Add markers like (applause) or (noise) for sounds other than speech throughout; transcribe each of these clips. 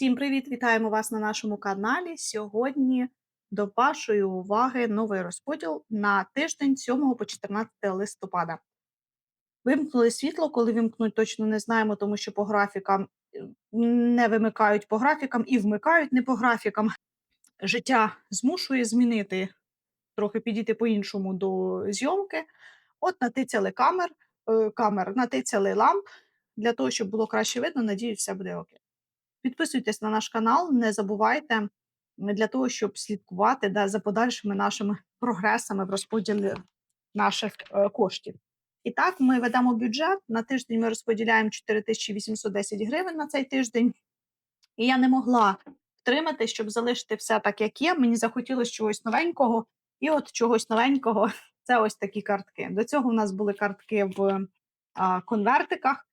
Всім привіт! Вітаємо вас на нашому каналі. Сьогодні до вашої уваги новий розподіл на тиждень 7 по 14 листопада. Вимкнули світло, коли вимкнуть, точно не знаємо, тому що по графікам не вимикають по графікам і вмикають не по графікам. Життя змушує змінити, трохи підійти по-іншому до зйомки. От натицяли камер, е, камер, натицяли ламп для того, щоб було краще видно. Надіюсь, все буде окей. Підписуйтесь на наш канал, не забувайте для того, щоб слідкувати да, за подальшими нашими прогресами в розподілі наших е, коштів. І так, ми ведемо бюджет. На тиждень ми розподіляємо 4810 гривень на цей тиждень. І я не могла втримати, щоб залишити все так, як є. Мені захотілося чогось новенького. І от чогось новенького це ось такі картки. До цього в нас були картки в а, конвертиках.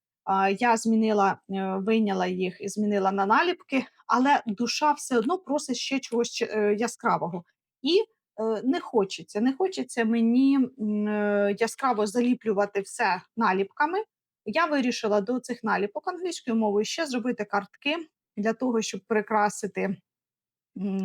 Я змінила, е, вийняла їх і змінила на наліпки, але душа все одно просить ще чогось е, яскравого. І е, не хочеться, не хочеться мені яскраво заліплювати все наліпками. Я вирішила до цих наліпок англійською мовою ще зробити картки для того, щоб прикрасити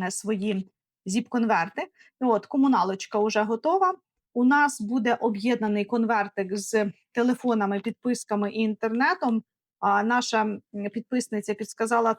свої зіп-конверти. От комуналочка вже готова. У нас буде об'єднаний конвертик з телефонами, підписками і інтернетом. А наша підписниця підсказала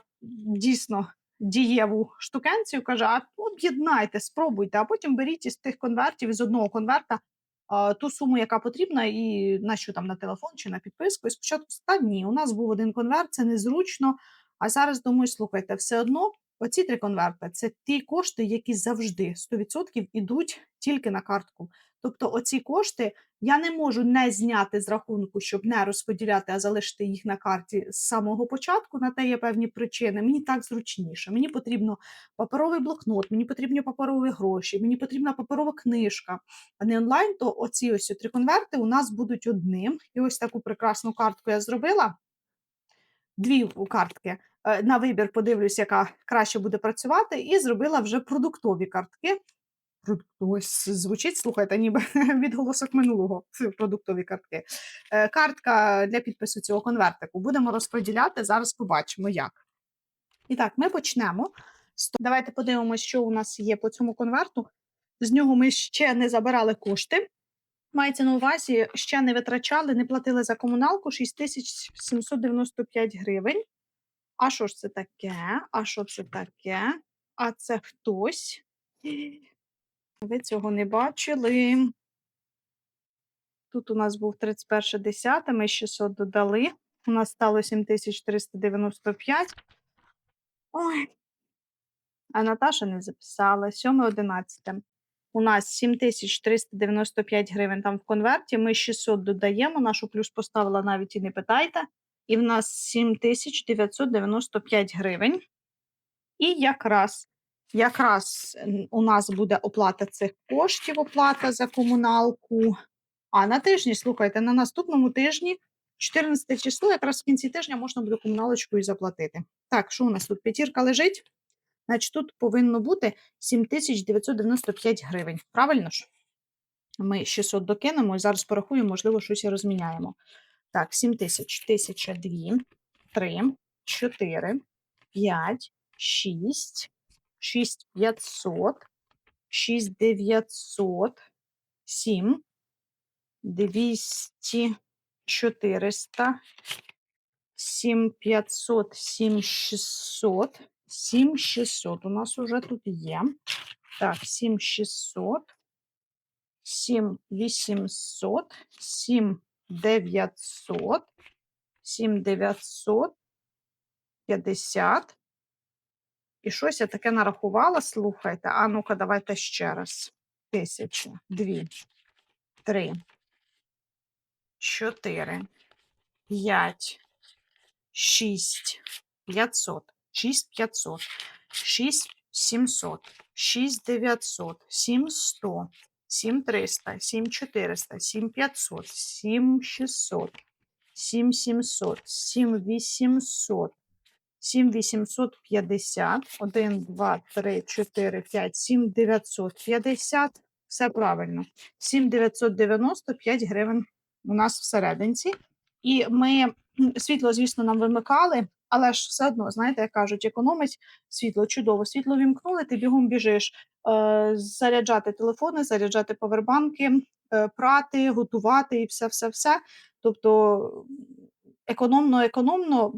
дійсно дієву штукенцію. каже: а об'єднайте, спробуйте, а потім беріть із тих конвертів із одного конверта а, ту суму, яка потрібна, і на що там на телефон чи на підписку. І спочатку та ні, у нас був один конверт, це незручно. А зараз думаю, слухайте, все одно оці три конверти це ті кошти, які завжди 100% ідуть тільки на картку. Тобто, оці кошти я не можу не зняти з рахунку, щоб не розподіляти, а залишити їх на карті з самого початку. На те є певні причини. Мені так зручніше. Мені потрібно паперовий блокнот, мені потрібні паперові гроші, мені потрібна паперова книжка, а не онлайн. То оці ось три конверти у нас будуть одним. І ось таку прекрасну картку я зробила. Дві картки Е, на вибір подивлюсь, яка краще буде працювати, і зробила вже продуктові картки. Ось звучить, слухайте, ніби (laughs) відголосок минулого продуктові картки. Е, Картка для підпису цього конвертику будемо розподіляти. Зараз побачимо, як. І так, ми почнемо. Давайте подивимося, що у нас є по цьому конверту. З нього ми ще не забирали кошти. Мається на увазі, ще не витрачали, не платили за комуналку 6795 гривень. А що ж це таке? А що це таке? А це хтось. Ви цього не бачили. Тут у нас був 31.10, ми 600 додали. У нас стало 7395. Ой. А Наташа не записала. 7.11. У нас 7395 гривень там в конверті. Ми 600 додаємо. Нашу плюс поставила навіть і не питайте. І в нас 7995 гривень. І якраз якраз у нас буде оплата цих коштів, оплата за комуналку. А на тижні, слухайте, на наступному тижні, 14 число, якраз в кінці тижня можна буде комуналочкою заплатити. Так, що у нас тут п'ятірка лежить? Значить, тут повинно бути 7995 гривень. Правильно ж? Ми 600 докинемо і зараз порахуємо, можливо, щось розміняємо. Так, 7 тисяч. Тисяча, дві, три, чотири, п'ять, шість, шість п'ятсот, шість дев'ятсот, сім, двісті, чотириста, сім п'ятсот, сім шістсот, сім шістсот. У нас уже тут є. Так, сім шістсот, сім вісімсот, сім 900, 7950. І щось я таке нарахувала, слухайте. А ну-ка, давайте ще раз. Тисяча, дві, три, чотири, п'ять, шість, п'ятсот, шість п'ятсот, шість сімсот, шість дев'ятсот, сім сто, 7300, 7400, 7500, 7600, 7700, 7800, 7850, 1, 2, 3, 4, 5, 7950. Все правильно. 7995 гривень у нас всерединці. І ми світло, звісно, нам вимикали, Але ж все одно, знаєте, як кажуть, економить світло, чудово. Світло вімкнули, ти бігом біжиш е, заряджати телефони, заряджати повербанки, е, прати, готувати і все, все, все. Тобто економно, економно.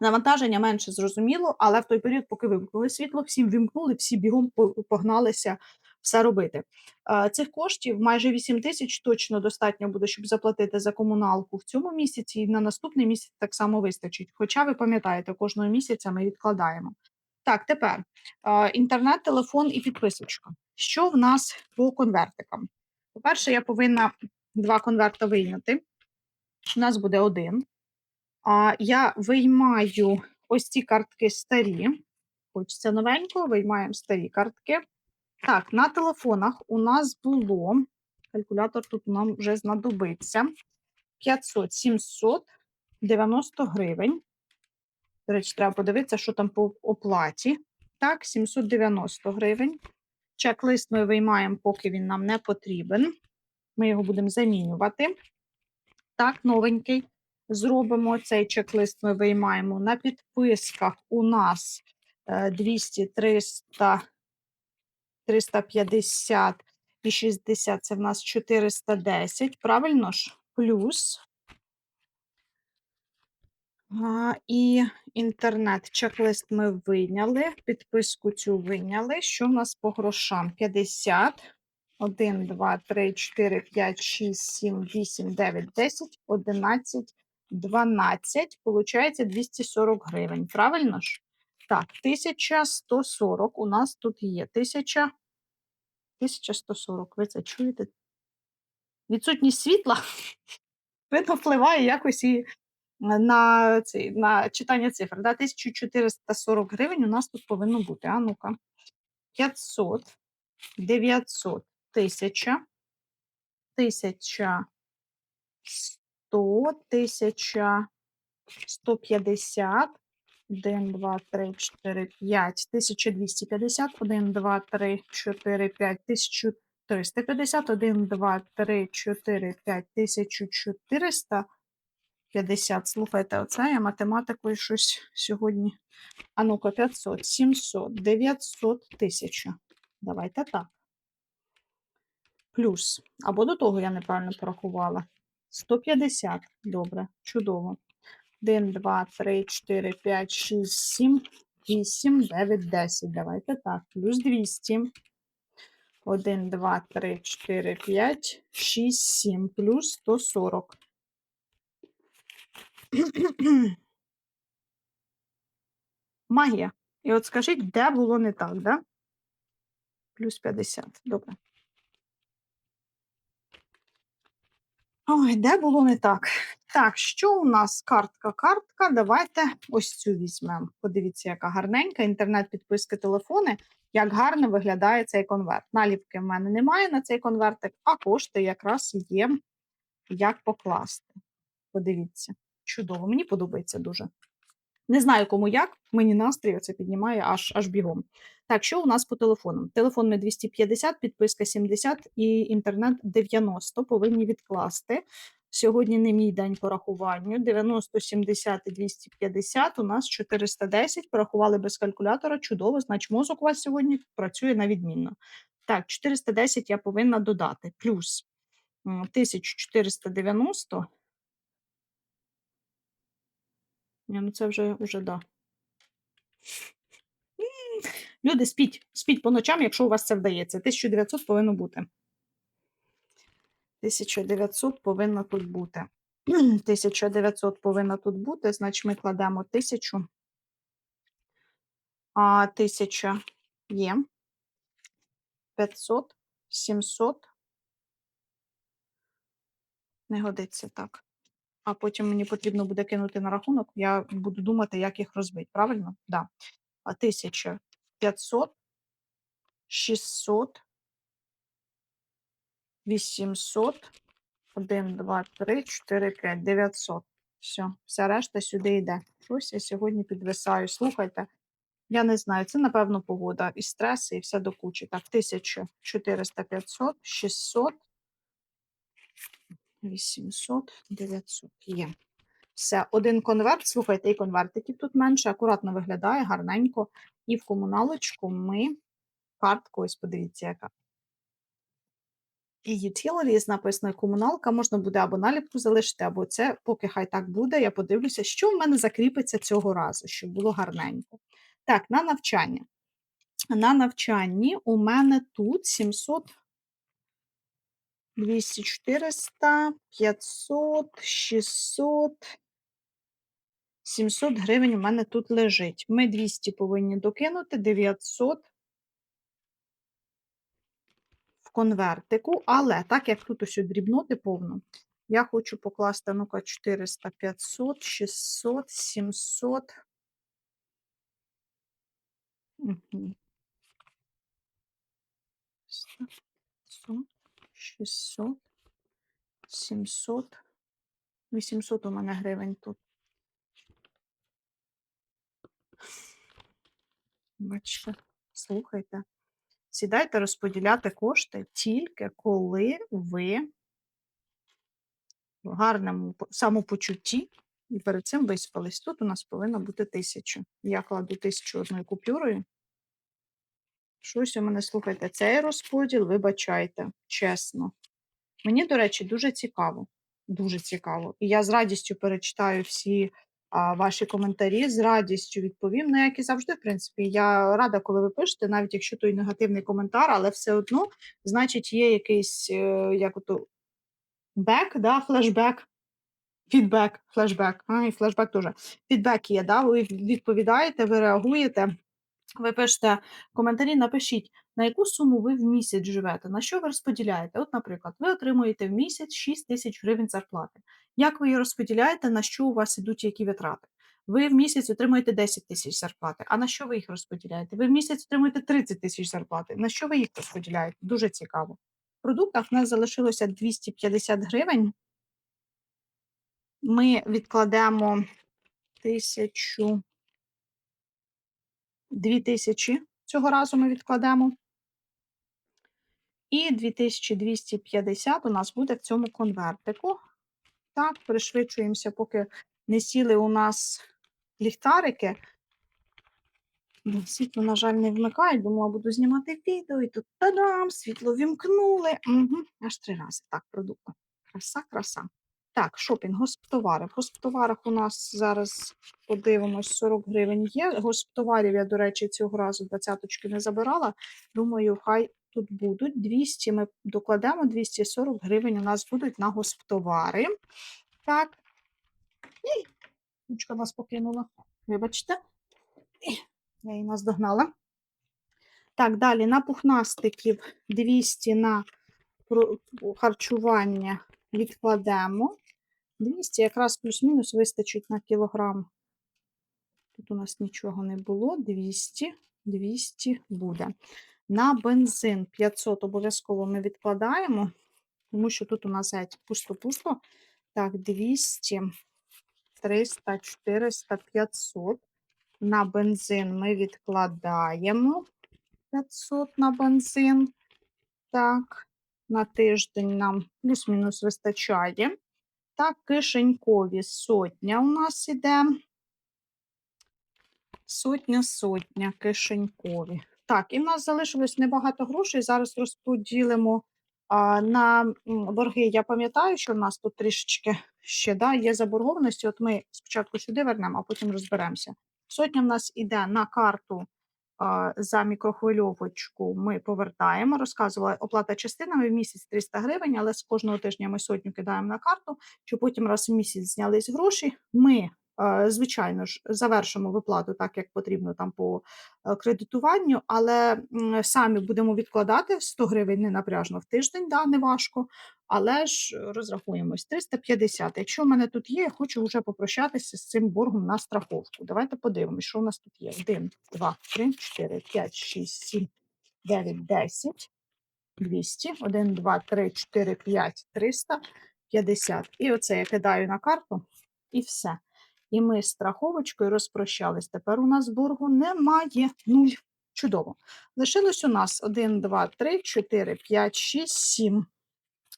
Навантаження менше зрозуміло, але в той період, поки вимкнули світло, всім вімкнули, всі бігом погналися все робити. Е, Цих коштів майже 8 тисяч точно достатньо буде, щоб заплатити за комуналку в цьому місяці, і на наступний місяць так само вистачить. Хоча ви пам'ятаєте, кожного місяця ми відкладаємо. Так, тепер е, інтернет, телефон і підписочка. Що в нас по конвертикам? По-перше, я повинна два конверта вийняти. У нас буде один. А я виймаю ось ці картки старі. Хочеться новенького, виймаємо старі картки. Так, на телефонах у нас було. Калькулятор тут нам вже знадобиться. 500-790 гривень. До речі, треба подивитися, що там по оплаті. Так, 790 гривень. Чек-лист ми виймаємо, поки він нам не потрібен. Ми його будемо замінювати. Так, новенький. Зробимо цей чек-лист, ми виймаємо на підписках. У нас е, 200, 300, 350 і 60 це в нас 410. Правильно ж? Плюс. А, і інтернет. Чек-лист ми вийняли. Підписку цю вийняли. Що в нас по грошам? 50. 1, 2, 3, 4, 5, 6, 7, 8, 9, 10, 11, 12. Получається 240 гривень. Правильно ж? Так, 1140 у нас тут є. 1000, 1140. Ви це чуєте? Відсутність світла (laughs) видно впливає якось і на, ці, на читання цифр. Да? 1440 гривень у нас тут повинно бути. А ну-ка. 500, 900, 1000, 1100, 1000, 150, 1, 2, 3, 4, 5, 1250, 1, 2, 3, 4, 5, 1350, 1, 2, 3, 4, 5, 1450. Слухайте, оце я математикою щось сьогодні. А ну-ка, 500, 700, 900, 1000. Давайте так. Плюс. Або до того я неправильно порахувала. 150. Добре, чудово. 1, 2, 3, 4, 5, 6, 7, 8, 9, 10. Давайте так. Плюс 200. 1, 2, 3, 4, 5, 6, 7. Плюс 140. (clears throat) Магія. І от скажіть, де було не так, да? Плюс 50. Добре. Ой, де було не так? Так, що у нас картка? Картка. Давайте ось цю візьмемо. Подивіться, яка гарненька. Інтернет-підписки, телефони. Як гарно виглядає цей конверт. Наліпки в мене немає на цей конвертик, а кошти якраз є, як покласти. Подивіться. Чудово, мені подобається дуже. Не знаю, кому як, мені настрій це піднімає аж аж бігом. Так, що у нас по телефонам? Телефон ми 250, підписка 70 і інтернет 90 повинні відкласти. Сьогодні не мій день по рахуванню. 90, 70 і 250, у нас 410. Порахували без калькулятора. Чудово, значить мозок у вас сьогодні працює на відмінно. Так, 410 я повинна додати. Плюс 1490. Ні, ну це вже, вже да. Люди, спіть, спіть по ночам, якщо у вас це вдається. 1900 повинно бути. 1900 повинно тут бути. (clears throat) 1900 повинно тут бути, значить ми кладемо 1000. А 1000 є. 500, 700. Не годиться так. А потім мені потрібно буде кинути на рахунок, я буду думати, як їх розбити. Правильно? Да. А 1500, 600, 800, 1, 2, 3, 4, 5, 900. Все, вся решта сюди йде. Щось я сьогодні підвисаю. Слухайте, я не знаю, це, напевно, погода, і стрес, і все до кучі. Так, 1400, 500, 600, 800, 900. Є. Все, один конверт. Слухайте, і конвертиків тут менше, акуратно виглядає, гарненько. І в комуналочку ми картку, ось подивіться, яка. І utilities написано комуналка, можна буде або наліпку залишити, або це, поки хай так буде, я подивлюся, що в мене закріпиться цього разу, щоб було гарненько. Так, на навчання. На навчанні у мене тут 700, 200, 400, 500, 600, 700 гривень у мене тут лежить. Ми 200 повинні докинути, 900 в конвертику, але так як тут ось дрібноти повно, я хочу покласти, ну-ка, 400, 500, 600, 700. Мгм. 500, 600, 700, 800 у мене гривень тут. Бачите, слухайте. Сідайте розподіляти кошти тільки коли ви в гарному самопочутті і перед цим виспались. Тут у нас повинно бути тисяча. Я кладу тисячу одною купюрою. Щось у мене, слухайте, цей розподіл, вибачайте, чесно. Мені, до речі, дуже цікаво. Дуже цікаво. І я з радістю перечитаю всі ваші коментарі, з радістю відповім. Ну, як і завжди, в принципі, я рада, коли ви пишете, навіть якщо той негативний коментар, але все одно, значить, є якийсь е, як ото бек, да, флешбек, фідбек, флешбек, а, і флешбек теж. Фідбек є, да, ви відповідаєте, ви реагуєте. Ви пишете коментарі, напишіть, на яку суму ви в місяць живете, на що ви розподіляєте. От, наприклад, ви отримуєте в місяць 6 тисяч гривень зарплати. Як ви її розподіляєте, на що у вас ідуть які витрати? Ви в місяць отримуєте 10 тисяч зарплати. А на що ви їх розподіляєте? Ви в місяць отримуєте 30 тисяч зарплати. На що ви їх розподіляєте? Дуже цікаво. В продуктах в нас залишилося 250 гривень. Ми відкладемо тисячу. Дві тисячі цього разу ми відкладемо. І 2250 у нас буде в цьому конвертику. Так, пришвидшуємося, поки не сіли у нас ліхтарики. Світло, на жаль, не вмикає. Думала, буду знімати відео, і тут та-дам! Світло вімкнули. Угу. Аж три рази. Так, продукти. Краса, краса. Так, шопінг, госптовари. В госптоварах у нас зараз подивимось 40 гривень є. Госптоварів я, до речі, цього разу двадцяточки не забирала. Думаю, хай тут будуть 200. Ми докладемо 240 гривень. У нас будуть на госптовари. Так. І ручка нас покинула. Вибачте. Я її наздогнала. Так, далі на пухнастиків 200 на харчування відкладемо. 200 якраз плюс-мінус вистачить на кілограм. Тут у нас нічого не було. 200, 200 буде. На бензин 500 обов'язково ми відкладаємо, тому що тут у нас геть пусто-пусто. Так, 200, 300, 400, 500. На бензин ми відкладаємо 500 на бензин. Так, на тиждень нам плюс-мінус вистачає. Так, кишенькові сотня у нас іде. Сотня, сотня, кишенькові. Так, і в нас залишилось небагато грошей. Зараз розподілимо а, на борги. Я пам'ятаю, що в нас тут трішечки ще да, є заборгованості. От ми спочатку сюди вернемо, а потім розберемося. Сотня в нас іде на карту а, за мікрохвильовочку. Ми повертаємо. Розказувала оплата частинами в місяць 300 гривень, але з кожного тижня ми сотню кидаємо на карту, щоб потім раз в місяць знялись гроші. Ми Звичайно ж, завершимо виплату так, як потрібно там по е, кредитуванню, але самі будемо відкладати 100 гривень не напряжно в тиждень, да, не важко, але ж е, розрахуємось 350. Якщо в мене тут є, я хочу вже попрощатися з цим боргом на страховку. Давайте подивимось, що у нас тут є. 1, 2, 3, 4, 5, 6, 7, 9, 10, 200, 1, 2, 3, 4, 5, 350. І оце я кидаю на карту, і все. І ми з страховочкою розпрощались. Тепер у нас боргу немає. Нуль. Чудово. Лишилось у нас 1, 2, 3, 4, 5, 6, 7.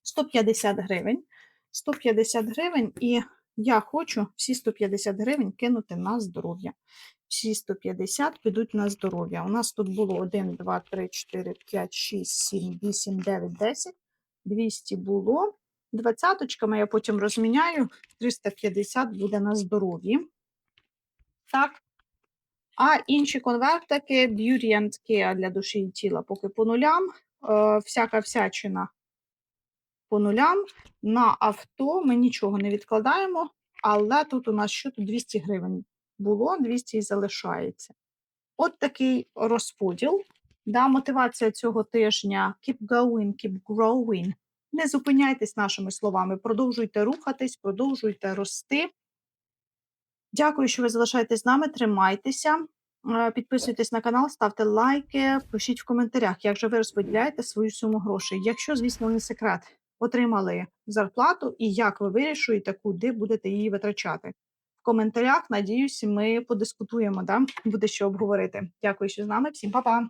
150 гривень. 150 гривень і Я хочу всі 150 гривень кинути на здоров'я. Всі 150 підуть на здоров'я. У нас тут було 1, 2, 3, 4, 5, 6, 7, 8, 9, 10. 200 було. Двадцяточками я потім розміняю. 350 буде на здоров'ї. Так. А інші конвертики Beauty and Care для душі і тіла поки по нулям. Е, всяка всячина по нулям. На авто ми нічого не відкладаємо, але тут у нас що тут 200 гривень було, 200 і залишається. От такий розподіл. Да, мотивація цього тижня keep going, keep growing. Не зупиняйтесь нашими словами, продовжуйте рухатись, продовжуйте рости. Дякую, що ви залишаєтесь з нами. Тримайтеся, Е, підписуйтесь на канал, ставте лайки, пишіть в коментарях, як же ви розподіляєте свою суму грошей. Якщо, звісно, не секрет, отримали зарплату і як ви вирішуєте, куди будете її витрачати. В коментарях, надіюсь, ми подискутуємо, да? буде що обговорити. Дякую, що з нами. Всім па-па!